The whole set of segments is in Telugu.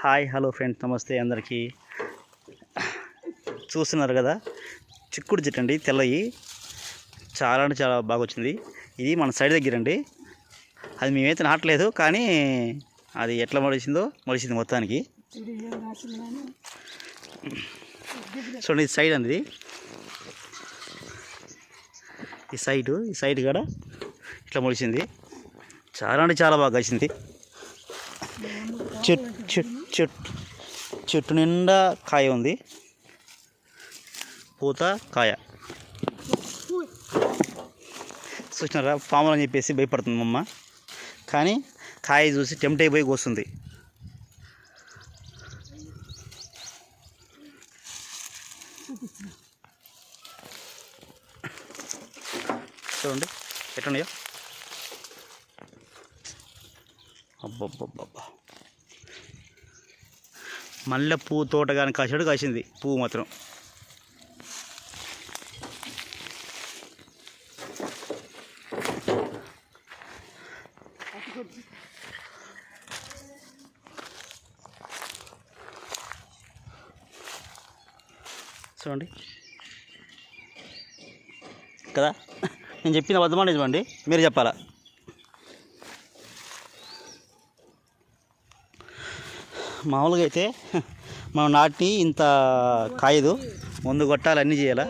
హాయ్ హలో ఫ్రెండ్స్ నమస్తే అందరికీ. చూస్తున్నారు కదా చిక్కుడు చెట్టు అండి తెల్లయి. చాలా అంటే చాలా బాగా వచ్చింది. ఇది మన సైడ్ దగ్గర అండి. అది మేమైతే నాటలేదు కానీ అది ఎట్లా మొలిచిందో మొలిచింది మొత్తానికి. చూడండి ఇది సైడ్ అండి ఈ సైడ్ ఈ సైడ్ కూడా ఇట్లా మొలిచింది చాలా అంటే చాలా బాగా వచ్చింది చెట్టు చెట్టు చెట్టు నిండా కాయ ఉంది. పూత కాయ. చూసినారా? పాములు అని చెప్పేసి భయపడుతుంది అమ్మ. కానీ కాయ చూసి టెంప్ట్ అయిపోయి కోస్తుంది. చూడండి ఎట్లున్నాయో. అబ్బబ్బబ్బబ్బా. మల్లె పువ్వు తోట కానీ కాసాడు కాసింది. పువ్వు మాత్రం. చూడండి. కదా? నేను చెప్పిన అబద్ధమా నిజమండి మీరు చెప్పాలా? మామూలుగా అయితే మనం నాటి ఇంత కాయదు. ముందు కొట్టాలి అన్నీ చేయాలా?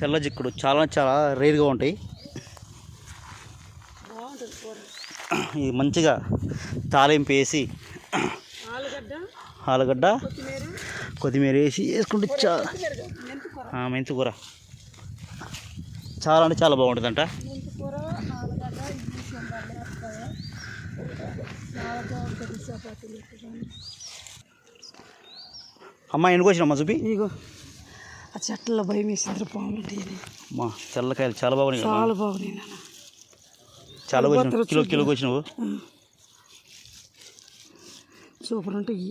తెల్ల చిక్కుడు చాలా చాలా రేర్గా ఉంటాయి. ఇది మంచిగా తాలింపు వేసి ఆలుగడ్డ కొత్తిమీర వేసి వేసుకుంటే చాలా కూర చాలా అంటే చాలా బాగుంటుందంట. బాగుంటుంది. అమ్మ ఎన్ని వచ్చిన అమ్మ చూపి? ఇగో ఆ చెట్లలో భయం వేసింది ఉంటాయి అమ్మా తెల్లకాయలు చాలా బాగున్నాయి చాలా బాగున్నాయి చాలా వచ్చినావు కిలో కిలోకి వచ్చినావు సూపర్ ఉంటాయి.